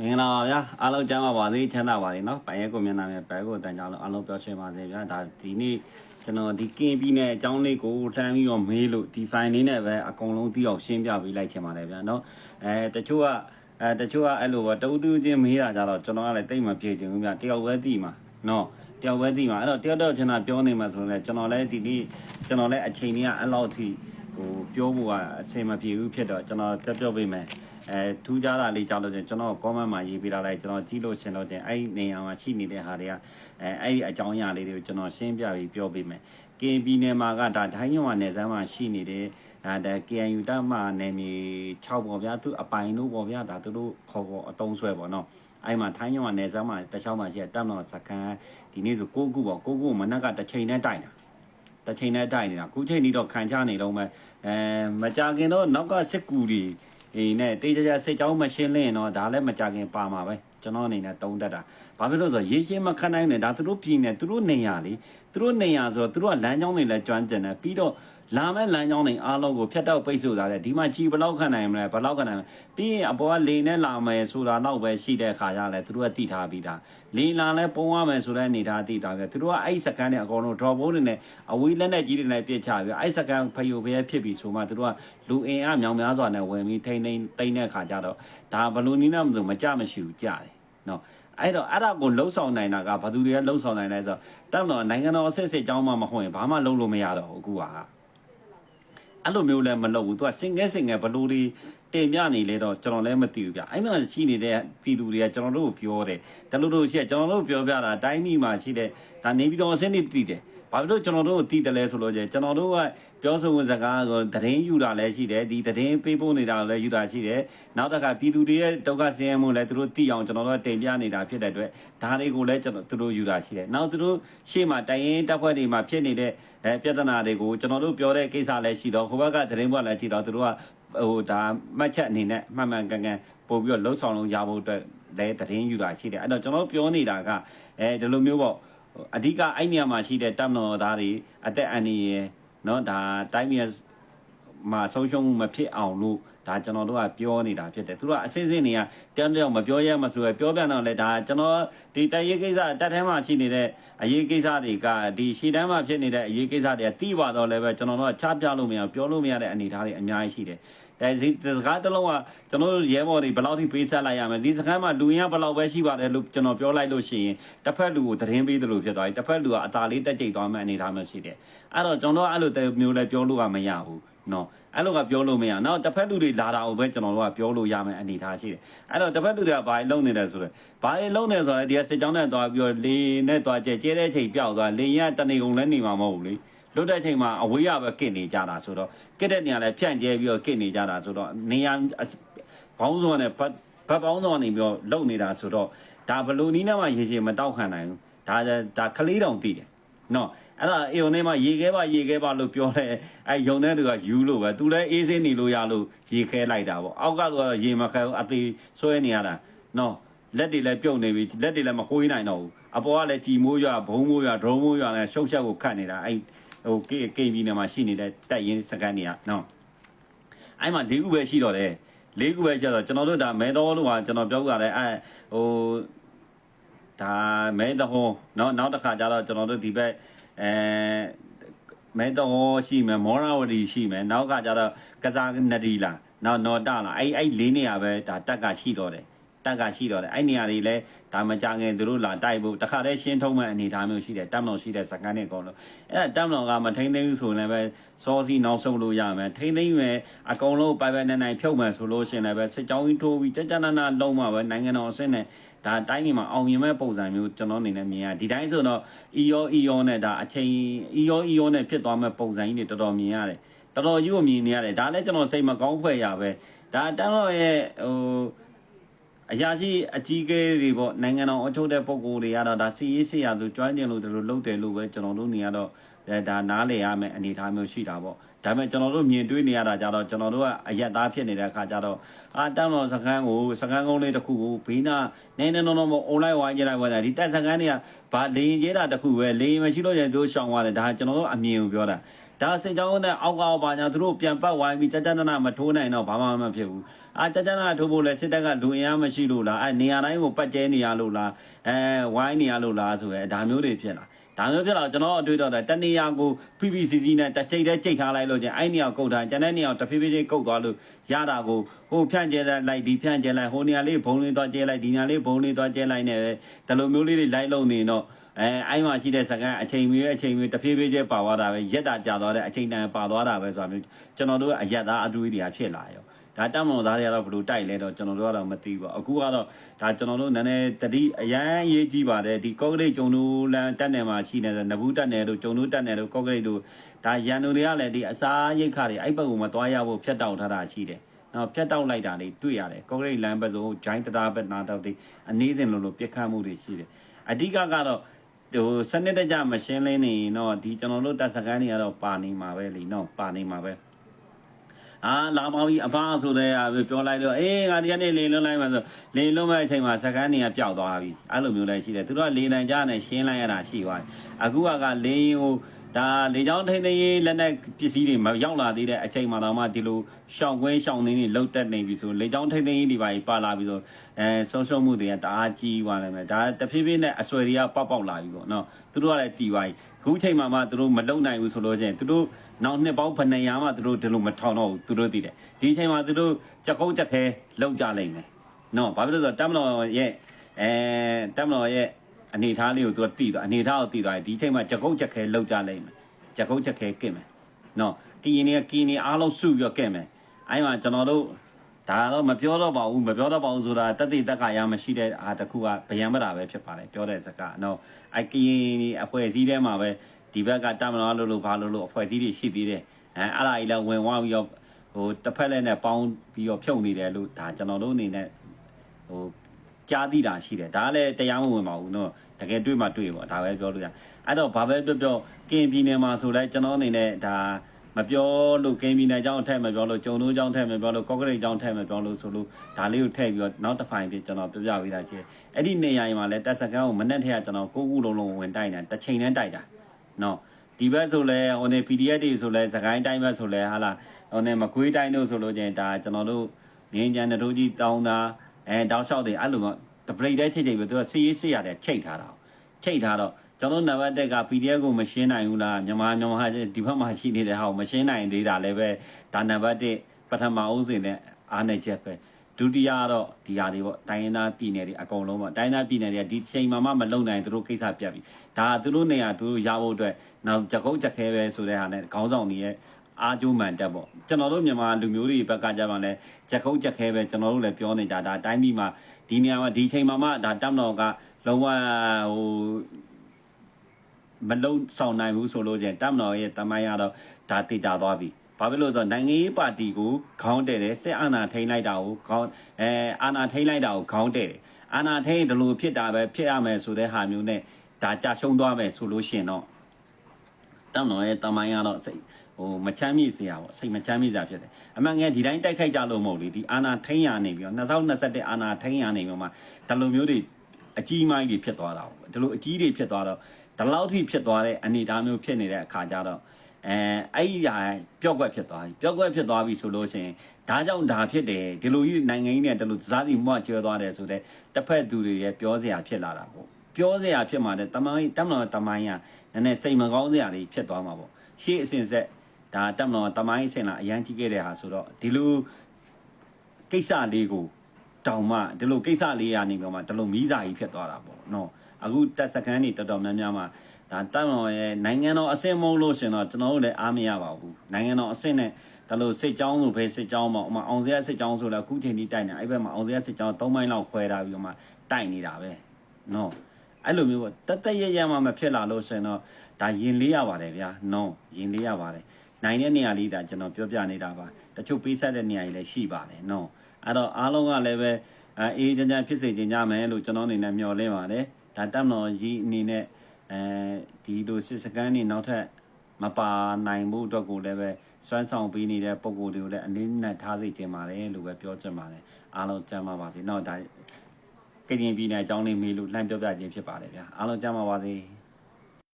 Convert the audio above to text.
မင်္ဂလာပါဗျာအားလုံးကျမ်းပါပါစေချမ်းသာပါစေနော်ပိုင်ရဲကိုမျက်နှာမြဲပိုင်ကိုတန်ကြအောင်အားလုံးပျော်ရွှင်ပါစေဗျာဒါဒီနေ့ကျွန်တော်ဒီကင်းပြီးနဲ့အကြောင်းလေးကိုလှမ်းပြီးတော့မေးလို့ဒီ file လေးနဲ့ပဲအကုန်လုံးသိအောင်ရှင်းပြပေးလိုက်ချင်ပါတယ်ဗျာနော်အဲတချို့ကအဲတချို့ကအဲ့လိုပဲတူတူချင်းမေးတာကြတော့ကျွန်တော်ကလည်းတိတ်မပြေချင်ဘူးဗျာတယောက်ပဲသိမှာနော်တယောက်ပဲသိမှာအဲ့တော့တယောက်တော့ကျွန်တော်ပြောနေမှာဆိုရင်လည်းကျွန်တော်လည်းဒီနေ့ကျွန်တော်လည်းအချိန်ကြီးကအဲ့လောက်ထိဟိုပြောဖို့ကအဆင်မပြေဘူးဖြစ်တော့ကျွန်တော်ပြောပြပေးမယ် အဲထူးခြားတာလေးကြောက်လို့ချင်းကျွန်တော် comment မှာရေးပေးထားလိုက်ကျွန်တော်ကြည့်လို့ရှင်လို့ချင်းအဲ့ဒီနေရာမှာရှိနေတဲ့ဟာတွေကအဲအဲ့ဒီအကြောင်းအရာလေးတွေကိုကျွန်တော်ရှင်းပြပြီးပြောပေးမယ်။ KNP နယ်မှာကဒါဒိုင်းညောင်နယ်စမ်းမှာရှိနေတဲ့ဒါဒါ KNU တပ်မှနယ်မြေ6ပေါ့ဗျာသူအပိုင်တို့ပေါ့ဗျာဒါသူတို့ခေါ်ပေါ်အတုံးဆွဲပေါ့နော်။အဲ့မှာထိုင်းညောင်နယ်စမ်းမှာတခြားမှာရှိတဲ့တပ်မတော်စခန်းဒီနေ့ဆို6ခုပေါ့6ခုမနက်ကတစ်ချိန်နဲ့တိုက်တာ။တစ်ချိန်နဲ့တိုက်နေတာခုချိန်นี้တော့ခံချနေတော့မှအဲမကြခင်တော့နောက်ကစစ်ကူတွေ အေးနဲ့တေးကြကြစစ်ကြောင်းမရှင်းလင်းတော့ဒါလည်းမကြခင်ပါမှာပဲကျွန်တော်အနေနဲ့တုံးတက်တာဘာဖြစ်လို့ဆိုတော့ရေရှင်းမခန့်နိုင်နဲ့ဒါသူတို့ပြည်နေသူတို့နေရလေသူတို့နေရဆိုတော့သူတို့ကလမ်းကြောင်းတွေလည်းကျွမ်းကျင်တယ်ပြီးတော့ လာမဲ့လမ်းကြောင်းတွေအားလုံးကိုဖျက်တော့ပိတ်ဆို့ထားတယ်ဒီမှာကြီးဘယ်လောက်ခန့်နိုင်မလဲဘယ်လောက်ခန့်နိုင်မလဲပြီးရင်အပေါ်ကလေနဲ့လာမယ်ဆိုတာတော့ပဲရှိတဲ့ခါကြလဲသူတို့ကတိထားပြီးသားလေလာလဲပုံရမယ်ဆိုတဲ့အနေထားတိထားပြီးသူတို့ကအဲ့စကန်တွေအကုန်လုံး drop ဘုံတွေနဲ့အဝေးလက်နဲ့ကြီးတွေနဲ့ပြစ်ချပြီးအဲ့စကန်ဖယိုဖျဲဖြစ်ပြီးဆိုမှသူတို့ကလူအင်အားမြောင်များစွာနဲ့ဝင်ပြီးထိမ့်ထိမ့်တိမ့်တဲ့ခါကြတော့ဒါဘလူနီးနာမလို့မကြမရှိဘူးကြတယ်နော်အဲ့တော့အဲ့ဒါကိုလှုပ်ဆောင်နိုင်တာကဘသူတွေကလှုပ်ဆောင်နိုင်လဲဆိုတော့တောက်တော့နိုင်ငံတော်အစစ်စစ်ကြောင်းမှမဟုတ်ရင်ဘာမှလုပ်လို့မရတော့ဘူးအခုက အဲ့လိုမျိုးလည်းမလုပ်ဘူးသူကစင်ငဲစင်ငဲဘလို့ဒီ တင်ပြနေလေတော့ကျွန်တော်လည်းမသိဘူးဗျအဲ့မှာရှိနေတဲ့ပြည်သူတွေကကျွန်တော်တို့ကိုပြောတယ်တလူတို့ရှိကျွန်တော်တို့ပြောပြတာအတိုင်းမိမှာရှိတဲ့ဒါနေပြည်တော်အစင်းနေတည်တယ်ဘာဖြစ်လို့ကျွန်တော်တို့ကိုတည်တယ်လဲဆိုလို့ကျကျွန်တော်တို့ကပြောဆိုဝင်စကားကိုသတင်းယူတာလည်းရှိတယ်ဒီသတင်းပေးပို့နေတာလည်းယူတာရှိတယ်နောက်တစ်ခါပြည်သူတွေရဲ့ဒုက္ခဆင်းရဲမှုလည်းသူတို့သိအောင်ကျွန်တော်တို့တင်ပြနေတာဖြစ်တဲ့အတွက်ဒါတွေကိုလည်းကျွန်တော်သူတို့ယူတာရှိတယ်နောက်သူတို့ရှေ့မှာတိုင်ရင်တပ်ဖွဲ့တွေမှာဖြစ်နေတဲ့အဲပြဿနာတွေကိုကျွန်တော်တို့ပြောတဲ့ကိစ္စလည်းရှိတော့ဟိုဘက်ကသတင်းပွက်လည်းရှိတော့သူတို့က ဟိုဒါမှတ်ချက်အနေနဲ့မှန်မှန်ကန်ကန်ပို့ပြီးတော့လှုပ်ဆောင်လို့ရဖို့အတွက်လည်းသတင်းယူတာရှိတယ်အဲ့တော့ကျွန်တော်ပြောနေတာကအဲဒီလိုမျိုးပေါ့အဓိကအဲ့နေရာမှာရှိတဲ့တပ်မတော်သားတွေအသက်အန္တရာယ်เนาะဒါတိုင်းပြည်မှာဆုံးရှုံးမှုမဖြစ်အောင်လို့ဒါကျွန်တော်တို့ကပြောနေတာဖြစ်တယ်သူတို့ကအစင်းစင်းတွေကတယောက်တယောက်မပြောရမှဆိုရပြောပြတော့လေဒါကျွန်တော်ဒီတရေးကိစ္စတက်ထဲမှာရှိနေတဲ့အရေးကိစ္စတွေကဒီရှီတန်းမှာဖြစ်နေတဲ့အရေးကိစ္စတွေကတိပါတော့လည်းပဲကျွန်တော်တို့ကချပြလို့မရပြောလို့မရတဲ့အနေအထားတွေအများကြီးရှိတယ် အဲဒီစကားတစ်လုံးကကျွန်တော်တို့ရဲဘော်တွေဘယ်လောက်ထိပေးဆက်လိုက်ရမလဲဒီစကားမှာလူရင်းကဘယ်လောက်ပဲရှိပါတယ်လို့ကျွန်တော်ပြောလိုက်လို့ရှိရင်တစ်ဖက်လူကိုသတင်းပေးတယ်လို့ဖြစ်သွားပြီတစ်ဖက်လူကအသာလေးတက်ကြိတ်သွားမှအနေအထားမျိုးရှိတယ်အဲ့တော့ကျွန်တော်အဲ့လိုမျိုးလည်းပြောလို့ကမရဘူးနော်အဲ့လိုကပြောလို့မရနောက်တစ်ဖက်လူတွေလာတာကိုပဲကျွန်တော်တို့ကပြောလို့ရမယ်အနေထားရှိတယ်အဲ့တော့တစ်ဖက်လူတွေကဘာလုံနေတယ်ဆိုတော့ဘာတွေလုံနေဆိုတော့ဒီကစစ်ကြောင်းနဲ့သွားပြီးတော့လေနဲ့သွားကျဲကျဲတဲ့ချိန်ပျောက်သွားလေရင်ကတနေကုန်လည်းနေမှာမဟုတ်ဘူးလေ လွတ်တဲ့ချိန်မှာအဝေးရပဲကစ်နေကြတာဆိုတော့ကစ်တဲ့နေရာလည်းဖြန့်ကျဲပြီးတော့ကစ်နေကြတာဆိုတော့နေရာဘောင်းစုံနဲ့ဘတ်ဘတ်ပေါင်းစုံနေပြီးတော့လုံနေတာဆိုတော့ဒါဘလူနီးနဲ့မှရေချေမတောက်ခံနိုင်ဘူးဒါဒါကလေးတောင်တည်တယ်နော်အဲ့ဒါအေုံထဲမှာရေခဲပါရေခဲပါလို့ပြောတယ်အဲယုံတဲ့သူကယူလို့ပဲသူလည်းအေးစင်းနေလို့ရလို့ရေခဲလိုက်တာပေါ့အောက်ကလူကရေမခဲဘူးအသေးဆွဲနေရတာနော်လက်တွေလည်းပြုတ်နေပြီလက်တွေလည်းမကိုးနိုင်တော့ဘူးအပေါ်ကလည်းကြည်မိုးရွာဘုံမိုးရွာဒရုံးမိုးရွာနဲ့ရှုပ်ချက်ကိုခတ်နေတာအဲ ဟိုကေကေဘီနယ်မှာရှိနေတဲ့တက်ရင်စကန်တွေကနော်အဲ့မှာ၄ခုပဲရှိတော့တယ်၄ခုပဲကျတော့ကျွန်တော်တို့ဒါမဲတော်လို့ကကျွန်တော်ပြောကြတယ်အဲဟိုဒါမဲတော်เนาะနောက်တစ်ခါကျတော့ကျွန်တော်တို့ဒီဘက်အဲမဲတော်ရှိမယ်မောရဝတီရှိမယ်နောက်ကကျတော့ကစားနဒီလာနောက်နော်တလာအဲ့အဲ့လေးနေရပဲဒါတက်ကရှိတော့တယ် တက်ကရှိတော့တယ်အဲ့နေရာတွေလဲဒါမကြငယ်သူတို့လာတိုက်ဖို့တခါတည်းရှင်းထုံးမဲ့အနေထားမျိုးရှိတယ်တမ်တော်ရှိတဲ့စကန်တွေအကုန်လုံးအဲ့ဒါတမ်တော်ကမထိမ့်သိမ်းဘူးဆိုရင်လည်းပဲစောစီနောက်ဆုံးလို့ရမယ်ထိမ့်သိမ်းမယ်အကုန်လုံးပိုင်ပိုင်နိုင်နိုင်ဖြုတ်မယ်ဆိုလို့ရှိရင်လည်းပဲစစ်ကြောင်းကြီးထိုးပြီးကြကြနာနာလုံးမှာပဲနိုင်ငံတော်အဆင့်နဲ့ဒါတိုင်းပြည်မှာအောင်မြင်မဲ့ပုံစံမျိုးကျွန်တော်အနေနဲ့မြင်ရဒီတိုင်းဆိုတော့ EO EO နဲ့ဒါအချိန် EO EO နဲ့ဖြစ်သွားမဲ့ပုံစံကြီးတွေတော်တော်မြင်ရတယ်တော်တော်ကြီးကိုမြင်နေရတယ်ဒါလည်းကျွန်တော်စိတ်မကောင်းဖွဲ့ရပဲဒါတန်းတော်ရဲ့ဟို အရာရှိအကြီးအကဲတွေပေါ့နိုင်ငံတော်အချုပ်တဲ့ပုံကိုယ်တွေကတော့ဒါစီရေးစီရသူကျွမ်းကျင်လို့တို့လုပ်တယ်လို့ပဲကျွန်တော်တို့နေရတော့အဲဒါနားလေရမယ်အနေအထားမျိုးရှိတာပေါ့ဒါပေမဲ့ကျွန်တော်တို့မြင်တွေ့နေရတာကြတော့ကျွန်တော်တို့ကအရက်သားဖြစ်နေတဲ့အခါကျတော့အာတမ်းတော်စကန်းကိုစကန်းကုန်းလေးတစ်ခုကိုဘေးနာနေနေနော်နော်မအွန်လိုင်းဝိုင်းကြလိုက်ပါဒါဒီတက်စကန်းတွေကဗာလေရင်ကျဲတာတစ်ခုပဲလေရင်မရှိလို့ရင်သူရှောင်သွားတယ်ဒါကျွန်တော်တို့အမြင်ကိုပြောတာ ဒါစင်ကြောင်းနဲ့အောက်ကောက်ပါညာသူတို့ပြန်ပတ်ဝိုင်းပြီးကြကြနနမထိုးနိုင်တော့ဘာမှမဖြစ်ဘူးအာကြကြနနထိုးဖို့လဲစစ်တပ်ကလူအင်အားမရှိလို့လားအဲနေရာတိုင်းကိုပတ်ကျဲနေရလို့လားအဲဝိုင်းနေရလို့လားဆိုရဲဒါမျိုးတွေဖြစ်လာဒါမျိုးဖြစ်လာကျွန်တော်အတွေ့တော့တနေရာကို PPCC နဲ့တစ်ချိန်တည်းကြိတ်ထားလိုက်လို့ချင်းအဲ့နေရာကုတ်ထားကျန်တဲ့နေရာတဖြည်းဖြည်းချင်းကုတ်သွားလို့ရတာကိုဟိုဖြန့်ကျဲလိုက်ဒီဖြန့်ကျဲလိုက်ဟိုနေရာလေးဘုံလေးသွားကျဲလိုက်ဒီနေရာလေးဘုံလေးသွားကျဲလိုက်နေပဲဒီလိုမျိုးလေးတွေလိုက်လုံနေတော့ အဲအဲ့မှာရှိတဲ့စကန်အချိန်မီအချိန်မီတဖြည်းဖြည်းချင်းပါသွားတာပဲရက်တာကြာသွားတဲ့အချိန်တန်ပါသွားတာပဲဆိုတာမျိုးကျွန်တော်တို့အရက်သားအတွေးတွေကဖြစ်လာရောဒါတမန်တော်သားတွေကတော့ဘယ်လိုတိုက်လဲတော့ကျွန်တော်တို့ကတော့မသိဘူးအခုကတော့ဒါကျွန်တော်တို့နည်းနည်းတတိအရန်ရေးကြည့်ပါတယ်ဒီကော့ကရိတ်ကျုံတို့လန်တက်နယ်မှာရှိနေတဲ့နဘူးတက်နယ်တို့ကျုံတို့တက်နယ်တို့ကော့ကရိတ်တို့ဒါရန်သူတွေကလည်းဒီအစားရိတ်ခါတွေအဲ့ဘက်ကိုမသွားရဖို့ဖျက်တောက်ထားတာရှိတယ်နော်ဖျက်တောက်လိုက်တာလေးတွေ့ရတယ်ကော့ကရိတ်လမ်းဘက်ဆိုဂျိုင်းတတာဘက်နာတော့ဒီအနည်းစင်လိုလိုပြစ်ခတ်မှုတွေရှိတယ်အဓိကကတော့ ဟိုစနစ်တကျမရှင်းလင်းနေရင်တော့ဒီကျွန်တော်တို့တပ်စခန်းတွေကတော့ပါနေမှာပဲလीနော်ပါနေမှာပဲအာလာပါပြီအဖားဆိုတဲ့အားပြောလိုက်တော့အေးငါဒီကနေ့လေလွတ်လိုက်မှဆိုလေလွတ်မဲ့အချိန်မှာစကန်းတွေကပျောက်သွားပြီအဲ့လိုမျိုးလည်းရှိတယ်သူတို့ကလေနံကြနဲ့ရှင်းလိုက်ရတာရှိသွားတယ်အခုကကလေရင်ဟို ဒါလေချောင်းထိန်းသိမ်းရေးလက်နက်ပစ္စည်းတွေမရောက်လာသေးတဲ့အချိန်မှာတော့မှဒီလိုရှောင်းကွင်းရှောင်းသိမ်းတွေလောက်တက်နေပြီဆိုလေချောင်းထိန်းသိမ်းရေးဒီပါပါလာပြီဆိုအဲဆုံးရှုံးမှုတွေကတအားကြီးသွားတယ်မယ်ဒါတဖြည်းဖြည်းနဲ့အဆွဲတွေကပေါက်ပေါက်လာပြီပေါ့နော်သူတို့ကလည်းတီးသွားပြီခုချိန်မှာမှသူတို့မလုံနိုင်ဘူးဆိုလို့ချင်းသူတို့နောက်နှစ်ပေါင်းဖဏရာမှသူတို့ဒီလိုမထောင်တော့ဘူးသူတို့သိတယ်ဒီချိန်မှာသူတို့ချက်ကုန်းချက်ခဲလုံကြလိမ့်မယ်နော်ဘာဖြစ်လို့လဲဆိုတော့တမန်တော်ရဲ့အဲတမန်တော်ရဲ့ အနေထားလေးကိုသူကတည်သွားအနေထားကိုတည်သွားတယ်ဒီချိန်မှာချက်ကုန်းချက်ခဲလုံကြလိမ့်မယ်ချက်ကုန်းချက်ခဲကင်မယ်နော်ကရင်တွေကကရင်တွေအားလုံးစုပြီးတော့ကင်မယ်အဲ့မှာကျွန်တော်တို့ဒါတော့မပြောတော့ပါဘူးမပြောတော့ပါဘူးဆိုတာတက်တိတက်ခါရမရှိတဲ့အားတစ်ခုကဗျံပတာပဲဖြစ်ပါတယ်ပြောတဲ့စကားနော်အကရင်အဖွဲ့အစည်းထဲမှာပဲဒီဘက်ကတမန်တော်လို့လို့ဘာလို့လို့အဖွဲ့အစည်းတွေရှိသေးတယ်အဲအဲ့ဒါကြီးလည်းဝင်ဝါပြီးတော့ဟိုတစ်ဖက်လည်းနဲ့ပေါင်းပြီးတော့ဖြုတ်နေတယ်လို့ဒါကျွန်တော်တို့အနေနဲ့ဟို ကြားသိတာရှိတယ်ဒါလည်းတရားမဝင်ပါဘူးနော်တကယ်တွေ့မှတွေ့ပေါ့ဒါပဲပြောလို့ရအဲ့တော့ဘာပဲပြောပြောကင်ပြည်နယ်မှာဆိုလဲကျွန်တော်အနေနဲ့ဒါမပြောလို့ကင်းပြည်နယ်အကြောင်းအထက်မပြောလို့ကျုံတို့အကြောင်းထက်မပြောလို့ကော့ကရိတ်အကြောင်းထက်မပြောလို့ဆိုလို့ဒါလေးကိုထည့်ပြီးတော့နောက်တစ်ဖိုင်ပြကျွန်တော်ပြပြပေးတာရှိတယ်အဲ့ဒီနေရာမှာလဲတက်စကန်ကိုမနဲ့ထက်ကျွန်တော်ကိုကူလုံးလုံးဝင်တိုက်တာတစ်ချိန်တန်းတိုက်တာနော်ဒီဘက်ဆိုလဲဟိုနေ PDF တွေဆိုလဲစကိုင်းတိုင်းဘက်ဆိုလဲဟာလာဟိုနေမကွေးတိုင်းတို့ဆိုလို့ချင်းဒါကျွန်တော်တို့ငင်းချန်တို့ကြီးတောင်းတာ အဲတောက်လျှောက်တွေအဲ့လိုမှတပရိတ်တဲ့ချိတ်ချိတ်ပဲသူကစီးရေးစီးရတယ်ချိတ်ထားတာချိတ်ထားတော့ကျွန်တော်နံပါတ်1က PDF ကိုမရှင်းနိုင်ဘူးလားမြန်မာမြန်မာဒီဘက်မှာရှိနေတဲ့ဟာကိုမရှင်းနိုင်သေးတာလည်းပဲဒါနံပါတ်1ပထမဦးစဉ်နဲ့အားနေချက်ပဲဒုတိယကတော့ဒီဟာတွေပေါ့တိုင်းရင်းသားပြည်နယ်တွေအကုန်လုံးပေါ့တိုင်းရင်းသားပြည်နယ်တွေကဒီချိန်မှမလုံနိုင်သူတို့ကိစ္စပြတ်ပြီဒါသူတို့နေရာသူတို့ရဖို့အတွက်နောက်ကြကုတ်ကြခဲပဲဆိုတဲ့ဟာနဲ့ခေါင်းဆောင်တွေရဲ့ အားကျိုးမှန်တက်ပေါ့ကျွန်တော်တို့မြန်မာလူမျိုးတွေဘက်ကကြပါလဲကြက်ခုတ်ကြက်ခဲပဲကျွန်တော်တို့လည်းပြောနေကြဒါအတိုင်းပြည်မှာဒီနေရာမှာဒီချိန်မှာမှဒါတပ်မတော်ကလုံးဝဟိုမလုံဆောင်နိုင်ဘူးဆိုလို့ချင်းတပ်မတော်ရဲ့တမိုင်းရတော့ဒါတိကျသွားပြီဘာဖြစ်လို့ဆိုတော့နိုင်ငံရေးပါတီကိုခေါင်းတဲ့တယ်စစ်အာဏာထိန်းလိုက်တာကိုခေါင်းအဲအာဏာထိန်းလိုက်တာကိုခေါင်းတဲ့တယ်အာဏာထိန်းဒီလိုဖြစ်တာပဲဖြစ်ရမယ်ဆိုတဲ့ဟာမျိုးနဲ့ဒါကြာရှုံးသွားမယ်ဆိုလို့ရှင်တော့တမန်တော်ရဲ့တမိုင်းရတော့စိတ် ဟိုမချမ်းမြေ့စရာပေါ့စိတ်မချမ်းမြေ့စရာဖြစ်တယ်အမှန်ငယ်ဒီတိုင်းတိုက်ခိုက်ကြလို့မဟုတ်လေဒီအာဏာထိန်းရနေပြီးတော့2021အာဏာထိန်းရနေပြီးမှဒီလိုမျိုးတွေအကြီးမိုင်းတွေဖြစ်သွားတာပေါ့ဒီလိုအကြီးတွေဖြစ်သွားတော့ဒီလောက်ထိဖြစ်သွားတဲ့အနေအထားမျိုးဖြစ်နေတဲ့အခါကျတော့အဲအဲ့ဒီဟာပျောက်ကွက်ဖြစ်သွားပြီပျောက်ကွက်ဖြစ်သွားပြီဆိုလို့ရှိရင်ဒါကြောင့်ဒါဖြစ်တယ်ဒီလိုကြီးနိုင်ငံကြီးနဲ့ဒီလိုဇာတိမွတ်ကျွဲသွားတယ်ဆိုတဲ့တစ်ဖက်သူတွေရဲ့ပြောစရာဖြစ်လာတာပေါ့ပြောစရာဖြစ်မှာတဲ့တမိုင်းတမန်တော်တမိုင်းကနည်းနည်းစိတ်မကောင်းစရာတွေဖြစ်သွားမှာပေါ့ရှေ့အစဉ်ဆက် ဒါတမန်တော်တမိုင်းအစဉ်လာအရန်ကြီးခဲ့တဲ့ဟာဆိုတော့ဒီလိုကိစ္စလေးကိုတောင်မှဒီလိုကိစ္စလေးရနေပြီးမှဒီလိုမီးစာကြီးဖြစ်သွားတာပေါ့နော်အခုတက်စကန်နေတော်တော်များများမှာဒါတက်တော်ရဲ့နိုင်ငံတော်အဆင့်မဟုတ်လို့ရှင်တော့ကျွန်တော်တို့လည်းအားမရပါဘူးနိုင်ငံတော်အဆင့်နဲ့ဒါလို့စစ်ကြောင်းဆိုပဲစစ်ကြောင်းပေါ့ဥမာအောင်စရစစ်ကြောင်းဆိုလည်းအခုချိန်ထိတိုက်နေအဲ့ဘက်မှာအောင်စရစစ်ကြောင်း၃မိုင်လောက်ခွဲထားပြီးတော့မှတိုက်နေတာပဲနော်အဲ့လိုမျိုးပေါ့တက်တက်ရရမှမဖြစ်လာလို့ရှင်တော့ဒါရင်လေးရပါတယ်ဗျာနော်ရင်လေးရပါတယ် နိုင်တဲ့နေရာလေးဒါကျွန်တော်ပြောပြနေတာပါတချို့ပေးဆက်တဲ့နေရာကြီးလည်းရှိပါတယ်နော်အဲ့တော့အားလုံးကလည်းပဲအေးကြကြဖြစ်စေချင်ကြမယ်လို့ကျွန်တော်အနေနဲ့မျှော်လင့်ပါတယ်ဒါတက်မတော်ကြီးအနေနဲ့အဲဒီလိုစစ်စကန်နေနောက်ထပ်မပါနိုင်မှုအတွက်ကိုလည်းပဲစွမ်းဆောင်ပေးနေတဲ့ပုံကိုယ်တွေကိုလည်းအနည်းနဲ့ထားစေချင်ပါတယ်လို့ပဲပြောချင်ပါတယ်အားလုံးကျမ်းပါပါစေ။နောက်ဒါကရင်ပြည်နယ်အကြောင်းလေးမေးလို့လှမ်းပြောပြခြင်းဖြစ်ပါတယ်ဗျာအားလုံးကျမ်းပါပါစေ။